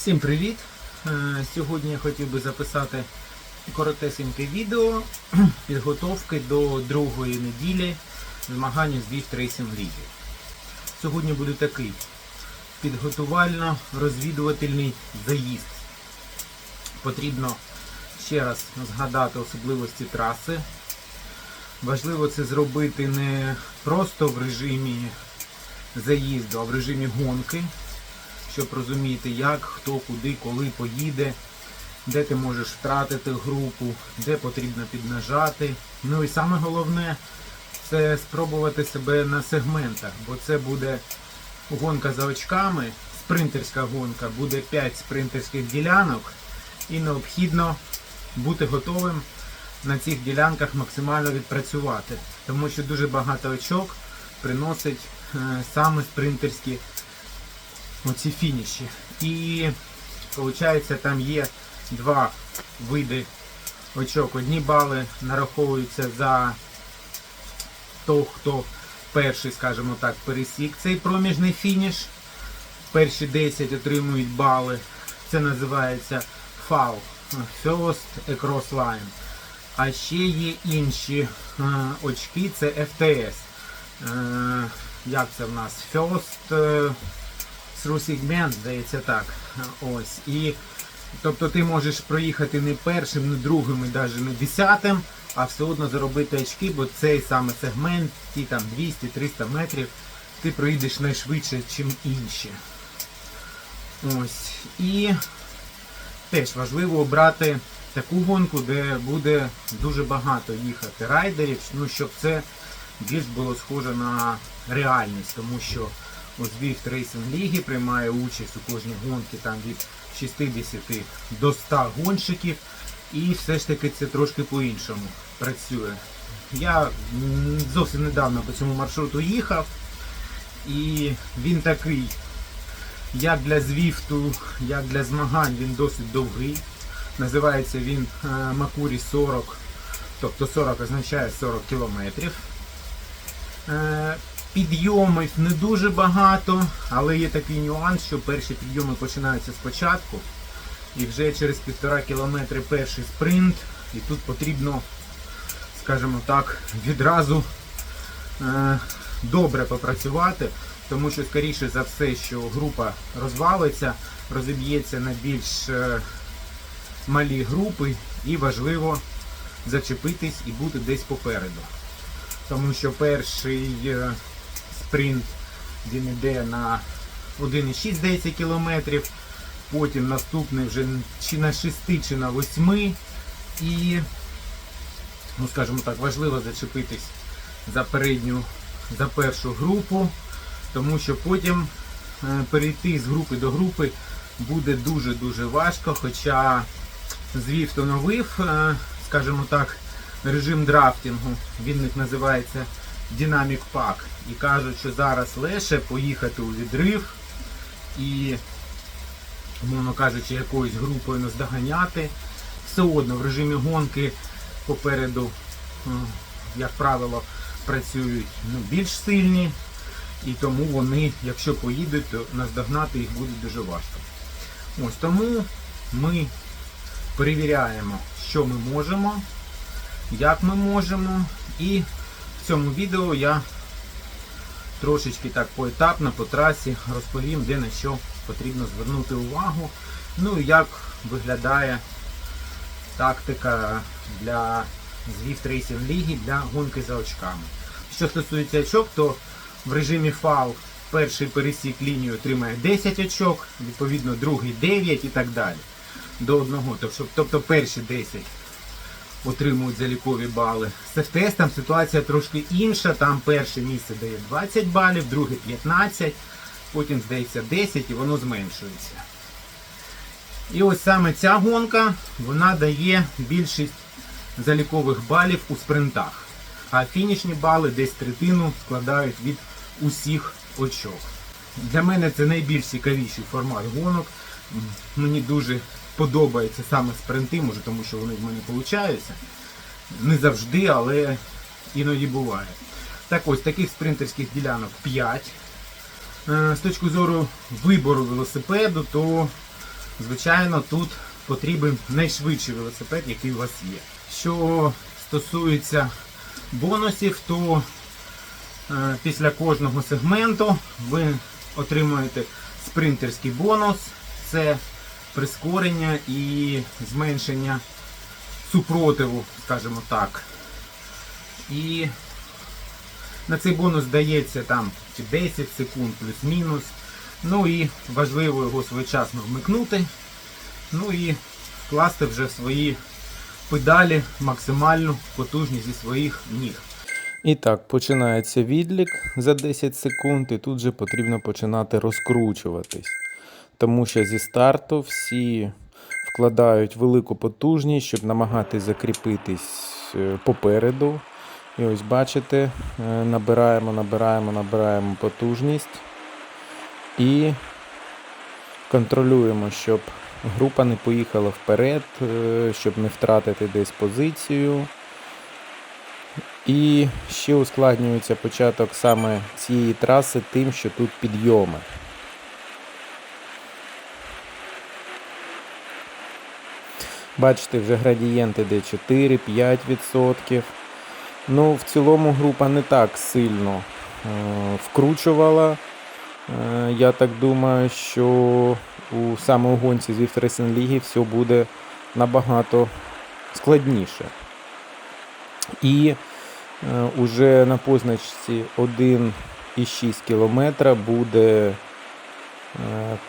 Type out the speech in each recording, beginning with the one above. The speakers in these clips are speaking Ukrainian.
Всім привіт! Е, Сьогодні я хотів би записати коротесеньке відео підготовки до другої неділі змагання з Drift Racing Ліги. Сьогодні буде такий підготувально-розвідувальний заїзд. Потрібно ще раз згадати особливості траси. Важливо це зробити не просто в режимі заїзду, а в режимі гонки щоб розуміти, як, хто, куди, коли поїде, де ти можеш втратити групу, де потрібно піднажати. Ну і саме головне це спробувати себе на сегментах, бо це буде гонка за очками, спринтерська гонка, буде 5 спринтерських ділянок, і необхідно бути готовим на цих ділянках максимально відпрацювати, тому що дуже багато очок приносить е, саме спринтерські оці фініші. І виходить, там є два види очок. Одні бали нараховуються за того, хто перший, скажімо так, пересік цей проміжний фініш. Перші 10 отримують бали. Це називається FAL, First Across Line. А ще є інші е, очки, це FTS. Е, як це в нас? First е, through segment, здається так. Ось. І тобто ти можеш проїхати не першим, не другим, і навіть не десятим, а все одно заробити очки, бо цей саме сегмент, ті там 200-300 метрів, ти проїдеш найшвидше, ніж інші. Ось. І теж важливо обрати таку гонку, де буде дуже багато їхати райдерів, ну щоб це більш було схоже на реальність, тому що Zwift Racing Ліги приймає участь у кожній гонці там від 60 до 100 гонщиків. І все ж таки це трошки по-іншому працює. Я зовсім недавно по цьому маршруту їхав, і він такий, як для Звіфту, як для змагань, він досить довгий. Називається він е, Макурі 40, тобто 40 означає 40 кілометрів. Підйомів не дуже багато, але є такий нюанс, що перші підйоми починаються спочатку. І вже через півтора кілометри перший спринт. І тут потрібно, скажімо так, відразу е, добре попрацювати, тому що, скоріше за все, що група розвалиться, розіб'ється на більш е, малі групи і важливо зачепитись і бути десь попереду. Тому що перший е, спринт. Він йде на 1,6 здається кілометрів, потім наступний вже чи на 6, чи на 8. І, ну скажімо так, важливо зачепитись за передню, за першу групу, тому що потім е, перейти з групи до групи буде дуже-дуже важко, хоча Звів встановив, е, скажімо так, режим драфтингу, він них називається Dynamic Pack. І кажуть, що зараз легше поїхати у відрив і, мовно кажучи, якоюсь групою наздоганяти. Все одно в режимі гонки попереду, як правило, працюють ну, більш сильні, і тому вони, якщо поїдуть, то наздогнати їх буде дуже важко. Ось тому ми перевіряємо, що ми можемо, як ми можемо, і цьому відео я трошечки так поетапно по трасі розповім, де на що потрібно звернути увагу. Ну і як виглядає тактика для Zwift Racing Ліги для гонки за очками. Що стосується очок, то в режимі FAL перший пересік лінію отримає 10 очок, відповідно другий 9 і так далі. До одного. Тобто перші 10 отримують залікові бали. З FTS там ситуація трошки інша. Там перше місце дає 20 балів, друге 15, потім здається 10 і воно зменшується. І ось саме ця гонка вона дає більшість залікових балів у спринтах. А фінішні бали десь третину складають від усіх очок. Для мене це найбільш цікавіший формат гонок. Мені дуже подобаються саме спринти, може тому що вони в мене получаються. Не завжди, але іноді буває. Так ось таких спринтерських ділянок 5. Е, З точки зору вибору велосипеду, то звичайно, тут потрібен найшвидший велосипед, який у вас є. Що стосується бонусів, то е, після кожного сегменту ви отримуєте спринтерський бонус. Це прискорення і зменшення супротиву, скажімо так. І на цей бонус дається там 10 секунд плюс-мінус. Ну і важливо його своєчасно вмикнути. Ну і вкласти вже в свої педалі максимальну потужність зі своїх ніг. І так, починається відлік за 10 секунд, і тут же потрібно починати розкручуватись. Тому що зі старту всі вкладають велику потужність, щоб намагатись закріпитись е, попереду. І ось бачите, е, набираємо, набираємо, набираємо потужність і контролюємо, щоб група не поїхала вперед, е, щоб не втратити десь позицію. І ще ускладнюється початок саме цієї траси тим, що тут підйоми. Бачите, вже градієнти де 4-5%. Ну, в цілому група не так сильно е, вкручувала. Е, я так думаю, що у саме гонці з Рейсинг Ліги все буде набагато складніше. І е, уже на позначці 1,6 км буде е,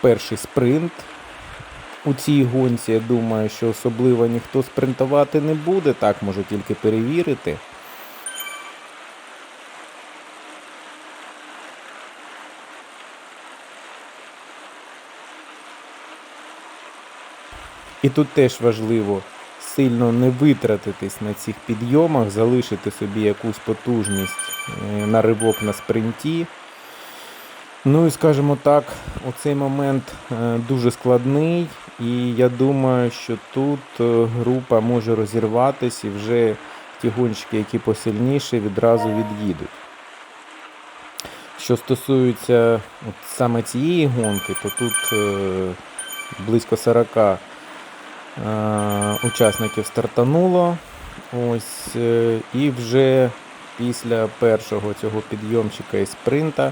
перший спринт. У цій гонці, я думаю, що особливо ніхто спринтувати не буде, так можу тільки перевірити. І тут теж важливо сильно не витратитись на цих підйомах, залишити собі якусь потужність е, на ривок на спринті. Ну і скажімо так, оцей момент е, дуже складний, і я думаю, що тут е, група може розірватися і вже ті гонщики, які посильніші, відразу від'їдуть. Що стосується от саме цієї гонки, то тут е, близько 40 е, учасників стартануло. Ось, і вже після першого цього підйомчика і спринта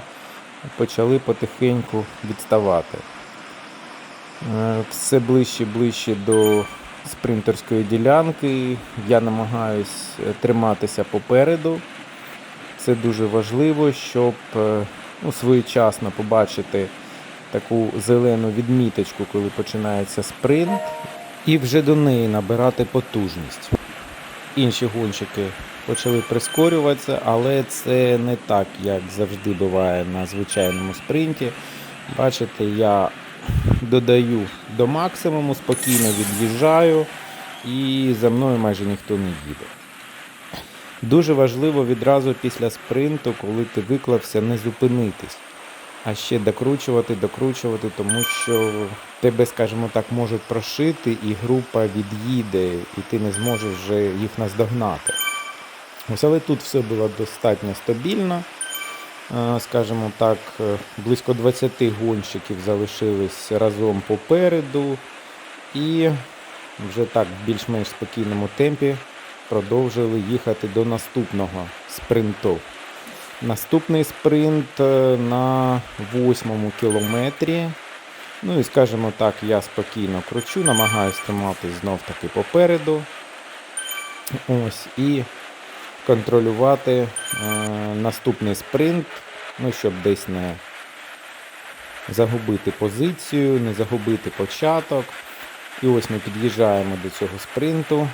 почали потихеньку відставати. Е, Все ближче і ближче до спринтерської ділянки. Я намагаюсь е, триматися попереду. Це дуже важливо, щоб е, ну, своєчасно побачити таку зелену відміточку, коли починається спринт, і вже до неї набирати потужність. Інші гонщики почали прискорюватися, але це не так, як завжди буває на звичайному спринті. Бачите, я додаю до максимуму, спокійно від'їжджаю і за мною майже ніхто не їде. Дуже важливо відразу після спринту, коли ти виклався, не зупинитись, а ще докручувати, докручувати, тому що тебе, скажімо так, можуть прошити, і група від'їде, і ти не зможеш вже їх наздогнати. Ось, але тут все було достатньо стабільно. Е, Скажімо так, е, близько 20 гонщиків залишились разом попереду, і вже так в більш-менш спокійному темпі продовжили їхати до наступного спринту. Наступний спринт е, на восьмому кілометрі. Ну і скажімо так, я спокійно кручу, намагаюся триматись знов таки попереду. Ось, і контролювати е, наступний спринт, ну, щоб десь не загубити позицію, не загубити початок. І ось ми під'їжджаємо до цього спринту.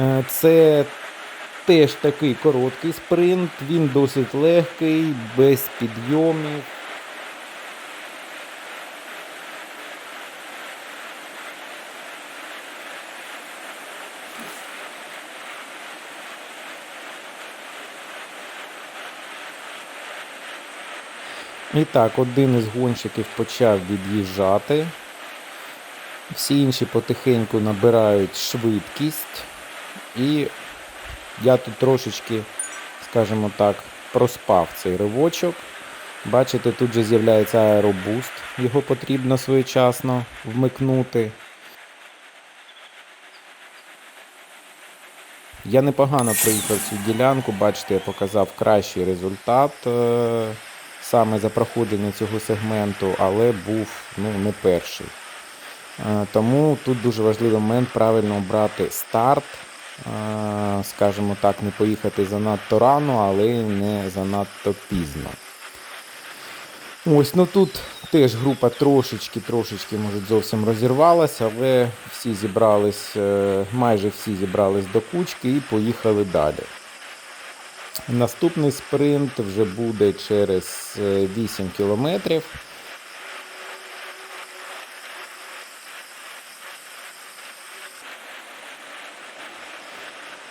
Е, Це теж такий короткий спринт, він досить легкий, без підйомів. І так, один із гонщиків почав від'їжджати. Всі інші потихеньку набирають швидкість. І я тут трошечки, скажімо так, проспав цей ривочок. Бачите, тут же з'являється аеробуст, його потрібно своєчасно вмикнути. Я непогано проїхав цю ділянку, бачите, я показав кращий результат е, саме за проходження цього сегменту, але був ну, не перший. Е, Тому тут дуже важливий момент правильно обрати старт, е, скажімо так, не поїхати занадто рано, але не занадто пізно. Ось, ну тут теж група трошечки, трошечки, може, зовсім розірвалася, але всі зібрались, е, майже всі зібрались до кучки і поїхали далі. Наступний спринт вже буде через е, 8 кілометрів.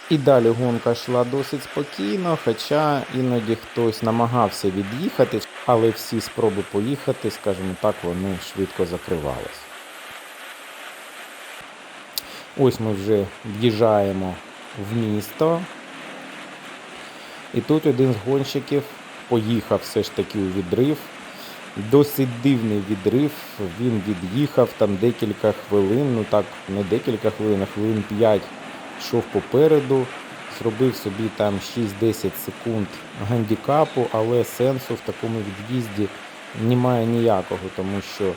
І далі гонка йшла досить спокійно, хоча іноді хтось намагався від'їхати, але всі спроби поїхати, скажімо так, вони швидко закривались. Ось ми вже в'їжджаємо в місто. І тут один з гонщиків поїхав все ж таки у відрив. Досить дивний відрив. Він від'їхав там декілька хвилин, ну так, не декілька хвилин, а хвилин 5 йшов попереду, зробив собі там 6-10 секунд гандікапу, але сенсу в такому від'їзді немає ніякого, тому що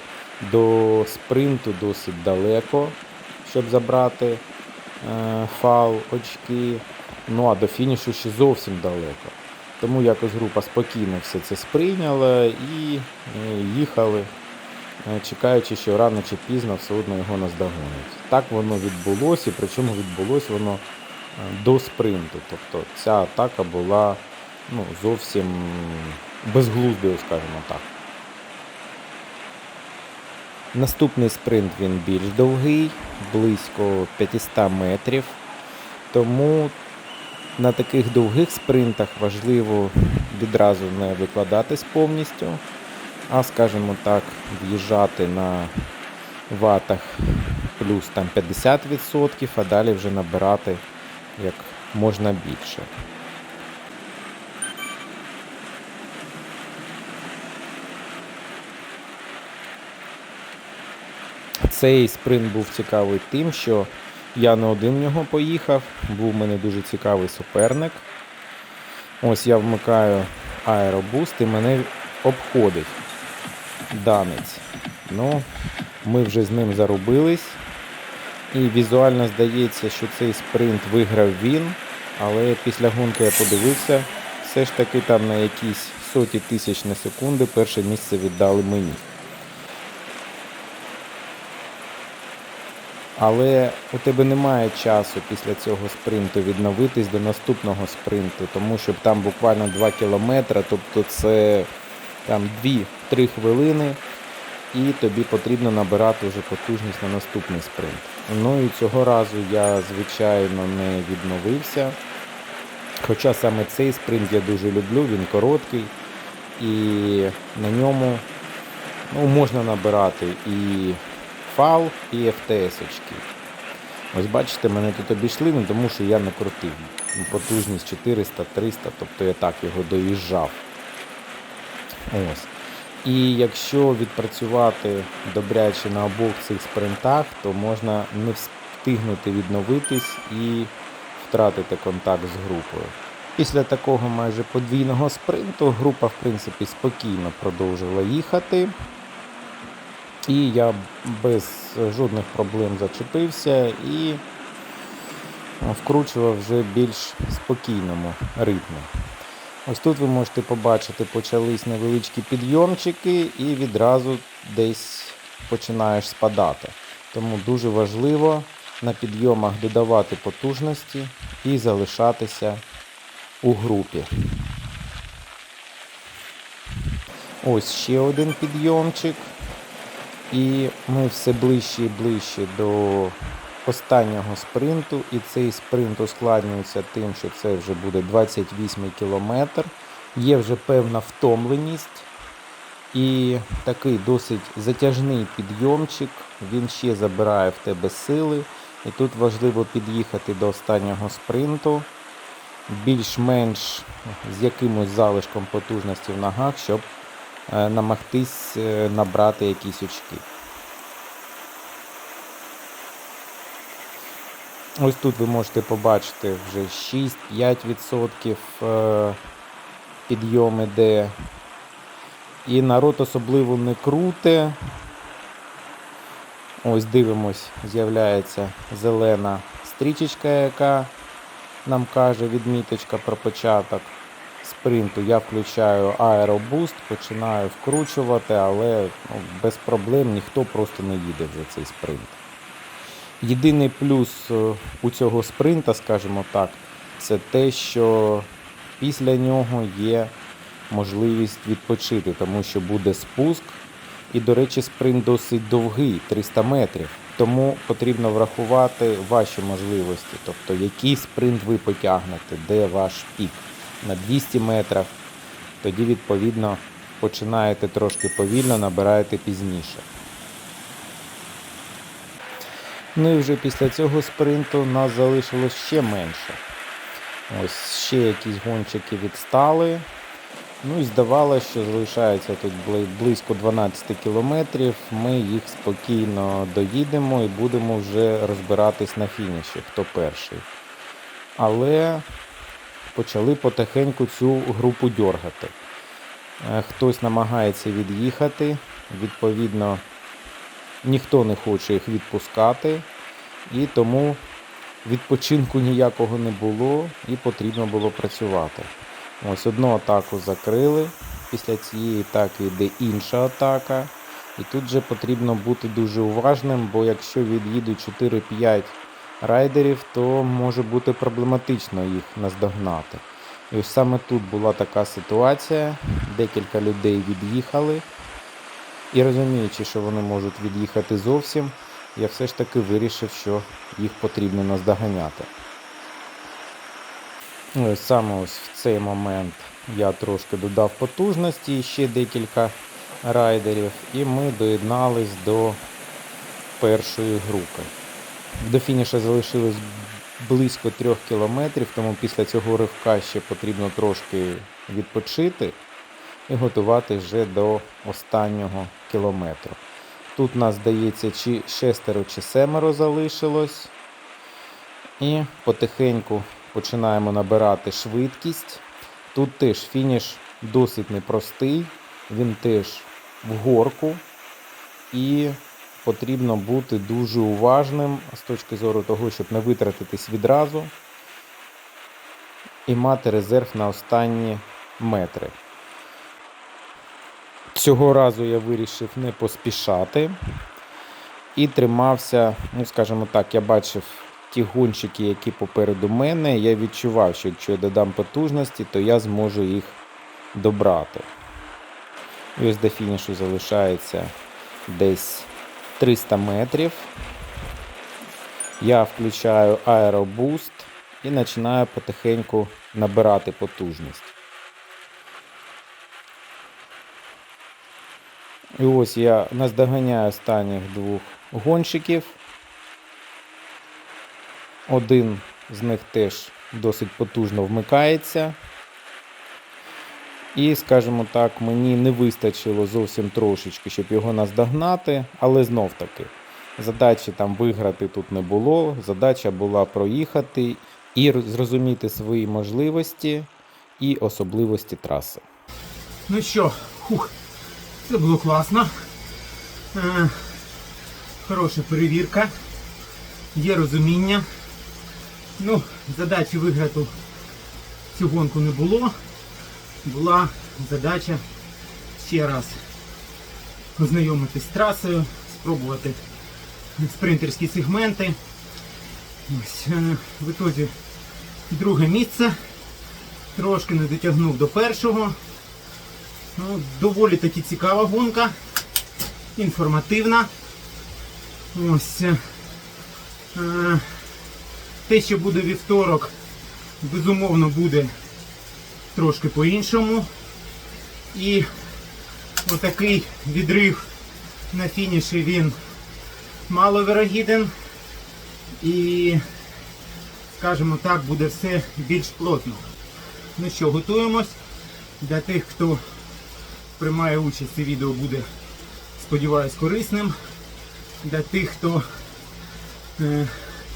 до спринту досить далеко, щоб забрати е, фал, очки. Ну а до фінішу ще зовсім далеко. Тому якось група спокійно все це сприйняла і е, їхали, е, чекаючи, що рано чи пізно все одно його наздогонять. Так воно відбулося, і причому відбулося воно е, до спринту. Тобто ця атака була ну, зовсім безглуздою, скажімо так. Наступний спринт він більш довгий, близько 500 метрів. Тому на таких довгих спринтах важливо відразу не викладатись повністю, а, скажімо так, в'їжджати на ватах плюс там 50%, а далі вже набирати як можна більше. Цей спринт був цікавий тим, що я не один в нього поїхав, був у мене дуже цікавий суперник. Ось я вмикаю аеробуст і мене обходить данець. Ну, ми вже з ним зарубились. І візуально здається, що цей спринт виграв він, але після гонки я подивився, все ж таки там на якісь соті тисяч на секунди перше місце віддали мені. Але у тебе немає часу після цього спринту відновитись до наступного спринту, тому що там буквально 2 кілометри, тобто це там 2-3 хвилини, і тобі потрібно набирати вже потужність на наступний спринт. Ну і цього разу я, звичайно, не відновився. Хоча саме цей спринт я дуже люблю, він короткий, і на ньому ну, можна набирати і фал і ФТС очки. Ось бачите, мене тут обійшли, ну тому що я не крутив. Потужність 400-300, тобто я так його доїжджав. Ось. І якщо відпрацювати добряче на обох цих спринтах, то можна не встигнути відновитись і втратити контакт з групою. Після такого майже подвійного спринту група, в принципі, спокійно продовжила їхати. І я без жодних проблем зачепився і вкручував вже більш спокійному ритмі. Ось тут ви можете побачити, почались невеличкі підйомчики і відразу десь починаєш спадати. Тому дуже важливо на підйомах додавати потужності і залишатися у групі. Ось ще один підйомчик. І ми все ближче і ближче до останнього спринту. І цей спринт ускладнюється тим, що це вже буде 28 кілометр. Є вже певна втомленість. І такий досить затяжний підйомчик, він ще забирає в тебе сили. І тут важливо під'їхати до останнього спринту, більш-менш з якимось залишком потужності в ногах, щоб намагтись е, набрати якісь очки. Ось тут ви можете побачити вже 6-5% е, підйом іде. І народ особливо не круте. Ось дивимось, з'являється зелена стрічечка, яка нам каже відміточка про початок спринту. Я включаю аеробуст, починаю вкручувати, але ну, без проблем ніхто просто не їде вже цей спринт. Єдиний плюс е, у цього спринта, скажімо так, це те, що після нього є можливість відпочити, тому що буде спуск. І, до речі, спринт досить довгий 300 метрів. Тому потрібно врахувати ваші можливості, тобто який спринт ви потягнете, де ваш пік на 200 метрів. Тоді, відповідно, починаєте трошки повільно, набираєте пізніше. Ну і вже після цього спринту нас залишилось ще менше. Ось ще якісь гонщики відстали. Ну і здавалося, що залишається тут близько 12 кілометрів. Ми їх спокійно доїдемо і будемо вже розбиратись на фініші, хто перший. Але почали потихеньку цю групу дьоргати. Е, Хтось намагається від'їхати, відповідно, ніхто не хоче їх відпускати, і тому відпочинку ніякого не було і потрібно було працювати. Ось одну атаку закрили. Після цієї атаки йде інша атака. І тут же потрібно бути дуже уважним, бо якщо від'їдуть 4-5 райдерів, то може бути проблематично їх наздогнати. І ось саме тут була така ситуація. Декілька людей від'їхали. І розуміючи, що вони можуть від'їхати зовсім, я все ж таки вирішив, що їх потрібно наздоганяти. Ну, і саме ось в цей момент я трошки додав потужності, ще декілька райдерів, і ми доєднались до першої групи. До фініша залишилось близько трьох кілометрів, тому після цього ривка ще потрібно трошки відпочити і готувати вже до останнього кілометру. Тут нас здається, чи шестеро, чи семеро залишилось. І потихеньку починаємо набирати швидкість. Тут теж фініш досить непростий, він теж в горку, і потрібно бути дуже уважним з точки зору того, щоб не витратитись відразу і мати резерв на останні метри. Цього разу я вирішив не поспішати і тримався, ну скажімо так, я бачив ті гонщики, які попереду мене, я відчував, що якщо я додам потужності, то я зможу їх добрати. І ось до фінішу залишається десь 300 метрів. Я включаю аеробуст і починаю потихеньку набирати потужність. І ось я наздоганяю останніх двох гонщиків. Один з них теж досить потужно вмикається. І, скажімо так, мені не вистачило зовсім трошечки, щоб його наздогнати, але знов таки, задачі там виграти тут не було. Задача була проїхати і зрозуміти свої можливості і особливості траси. Ну що, хух, це було класно. Е, хороша перевірка. Є розуміння. Ну, задачі виграти цю гонку не було. Була задача ще раз ознайомитись з трасою, спробувати спринтерські сегменти. Ось, е, в ітозі друге місце. Трошки не дотягнув до першого. Ну, доволі таки цікава гонка, інформативна. Ось. е, е, те, що буде вівторок, безумовно буде трошки по-іншому. І отакий відрив на фініші він маловірогіден. І, скажімо так, буде все більш плотно. Ну що, готуємось для тих, хто приймає участь. Це відео буде, сподіваюсь, корисним для тих, хто е,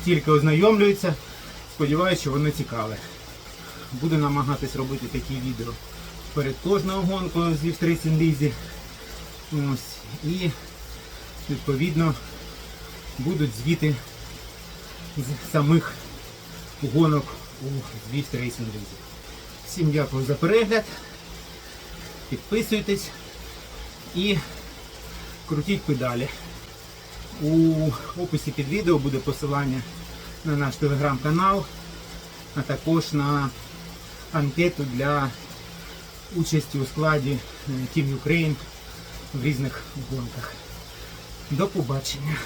тільки ознайомлюється. Сподіваюсь, що воно цікаве. Буду намагатись робити такі відео перед кожною гонкою з Рейсін Лізі. Ось. І відповідно будуть звіти з самих гонок у Racing League. Всім дякую за перегляд. Підписуйтесь і крутіть педалі. У описі під відео буде посилання на наш телеграм-канал, а також на анкету для участі у складі е, Team Ukraine в різних гонках. До побачення!